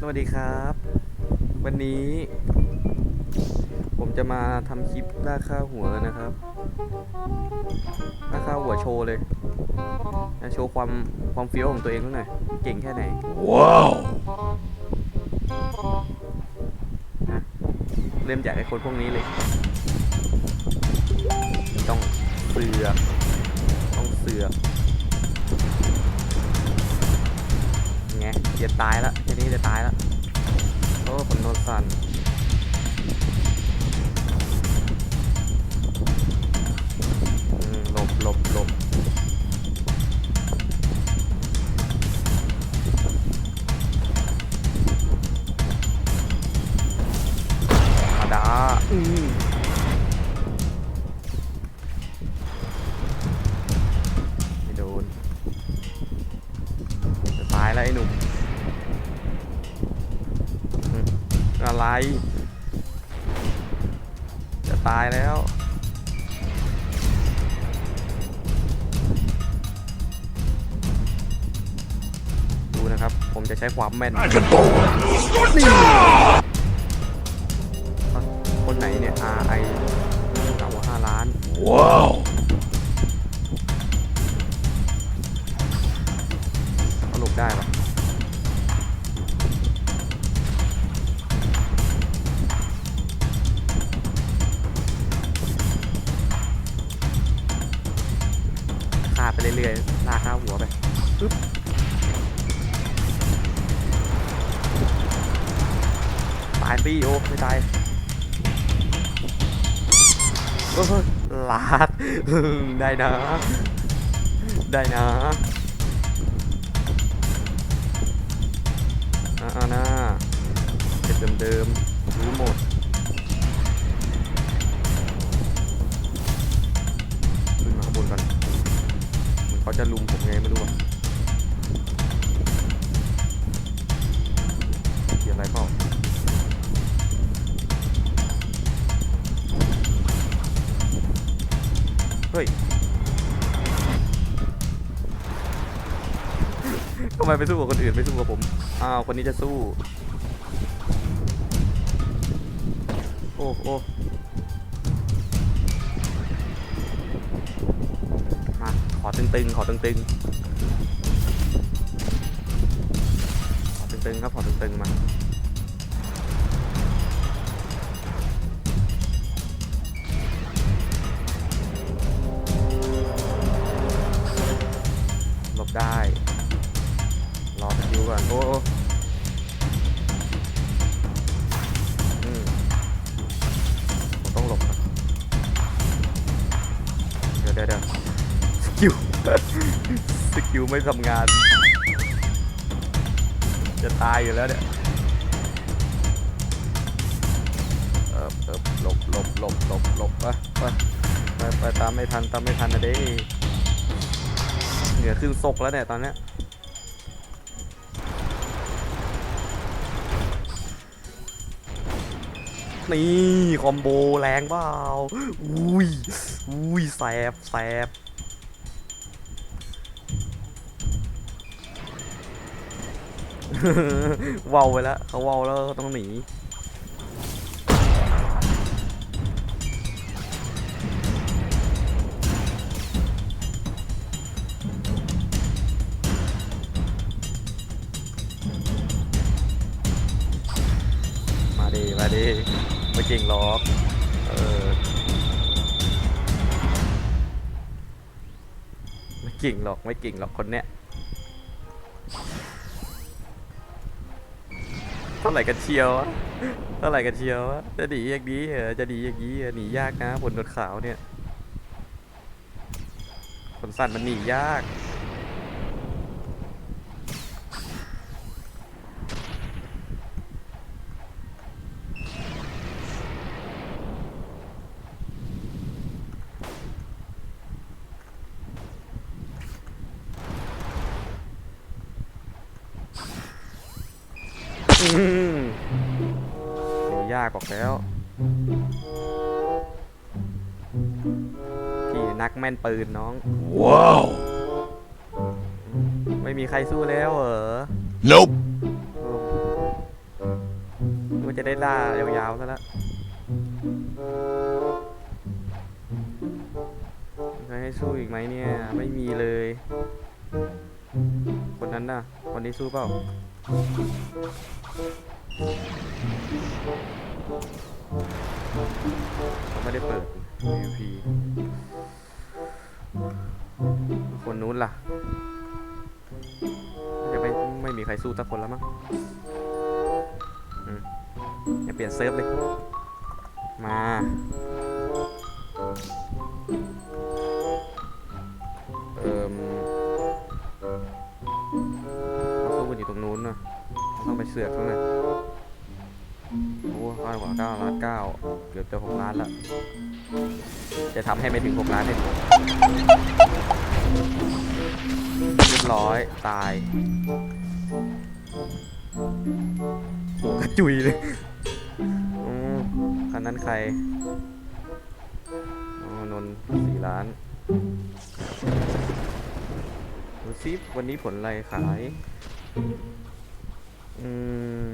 สวัสดีครับ วันนี้ ผมจะมาทำคลิปล่าค่าหัวกันนะครับล่าค่าหัวโชว์เลยนะโชว์ความความเฟี้ยวของตัวเองหน่อยเก่งแค่ไหน Wow! นะเริ่มจากไอ้คนพวกนี้เลย ต้องเสือกต้องเสือก ไงจะตายแล้วทีนี้จะตายแล้วโอ้ผมโดนสั่นหลบหลบหลบธรรมดาอืม อะไร จะตายแล้ว ดูนะครับ ผมจะใช้ความแม่น Dragon Ball! คนไหนเนี่ย R I สามห้าล้าน Wow! เขาหลบได้ปะ เรื่อยๆลากข้าหัวไปึ๊บตายปีโอไม่ตายเออลาดได้นะ ได้นะอ่าอ่านะเก็บเดิมๆรู้หมด จะลุมผมไงไม่รู้อะเขียนอะไรเปล่าเฮ้ยทำไมไปสู้กับคนอื่นไม่สู้กับผม อ้าว คนนี้จะสู้ โอ้โอ้ ตึงๆ ขอตึงๆ ขอตึงๆ ครับ ขอตึงๆ มา สกิลไม่ทำงาน จะตายอยู่แล้วเนี่ยเออเออหลบหลบหลบหลบหลบไปไปไปไปตามไม่ทันตามไม่ทันนะเด้เหนือขึ้นซกแล้วเนี่ยตอนเนี้ยนี่ คอมโบแรงเปล่า อุ้ย อุ้ย แสบแสบ เว้าวไปแล้วเขาเว้าวแล้วเขาต้องหนีมาดีมาดีไม่เก่งหรอกเออไม่เก่งหรอกไม่เก่งหรอกคนเนี้ย ท่าไหร่กันเชียววะเท่าไหร่กันเชียววะจะหนีอย่างนี้เหรอจะหนีอย่างนี้เหรอหนียากนะผลหนวดขาวเนี่ยขนสัตว์มันหนียาก อืมโหยากบอกแล้ว พี่นักแม่นปืนน้อง Wow! ไม่มีใครสู้แล้วเหรอ Nope! เออจะได้ล่ายาวๆซะแล้วมีใครให้สู้อีกไหมเนี่ย ไม่มีเลย คนนั้นน่ะ คนนี้สู้เปล่า เขาไม่ได้เปิด PVP คนนู้นล่ะ จะไม่ไม่มีใครสู้สักคนแล้วมั้งอืมอย่าเปลี่ยนเซิร์ฟเลย มาเอ่มเขาสู้กันอยู่ตรงนู้นนะต้องไปเสือกข้างในโอ้ ห้ากว่าเก้าล้านเก้าเกือบจะหกล้านและจะทำให้ไม่ถึงหกล้านให้ได้เรียบร้อยตายโหกระจุยเลยอืมคันนั้นใครอ๋อนนท์สี่ล้านดูซิวันนี้ผลอะไรขาย อืม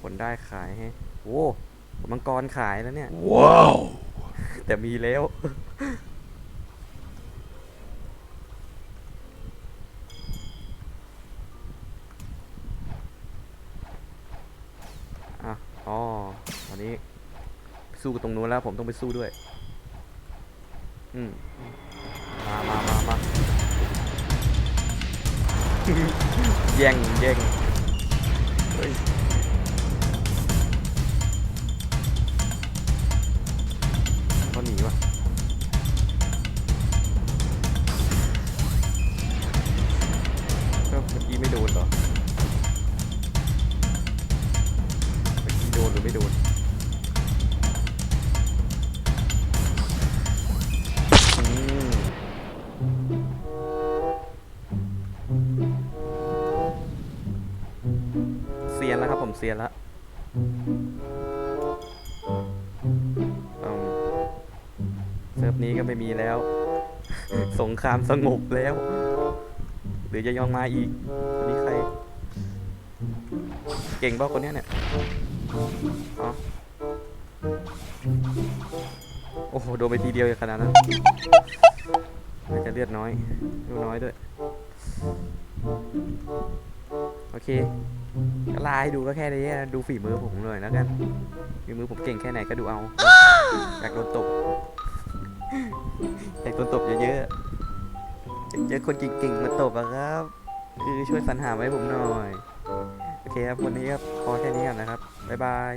ผลได้ขายให้โอ้ผลมังกรขายแล้วเนี่ย ว้าว แต่มีแล้ว อะ อ๋อวันนี้ สู้กับตรงนู้นแล้วผมต้องไปสู้ด้วย อืม มามามามา แย่งแย่ง เเซียนล้วอืมเซิร์ฟนี้ก็ไม่มีแล้ว สงครามสงบแล้ว หรือจะยังมาอีกคนนี้ใคร เก่งป่าคนนี้เนี่ยอ๋อโอ้โห โดนไปทีเดียวอย่างขนาดนั้นน่าจะเลือดน้อยเลือดน้อยด้วย โอเค ก็ไลาให้ดูก็แค่นี้นะดูฝีมือผมหน่อยแล้วกันฝีมือผมเก่งแค่ไหนก็ดูเอาอยากโดนตบอยากโดนตบเยอะๆอยอะเจอคนเก่งๆมาตบอะครับ คือช่วยสรรหาไว้ผมหน่อย โอเคครับวันนี้ครับพอแค่นี้ก่อนนะครับ บ๊ายบาย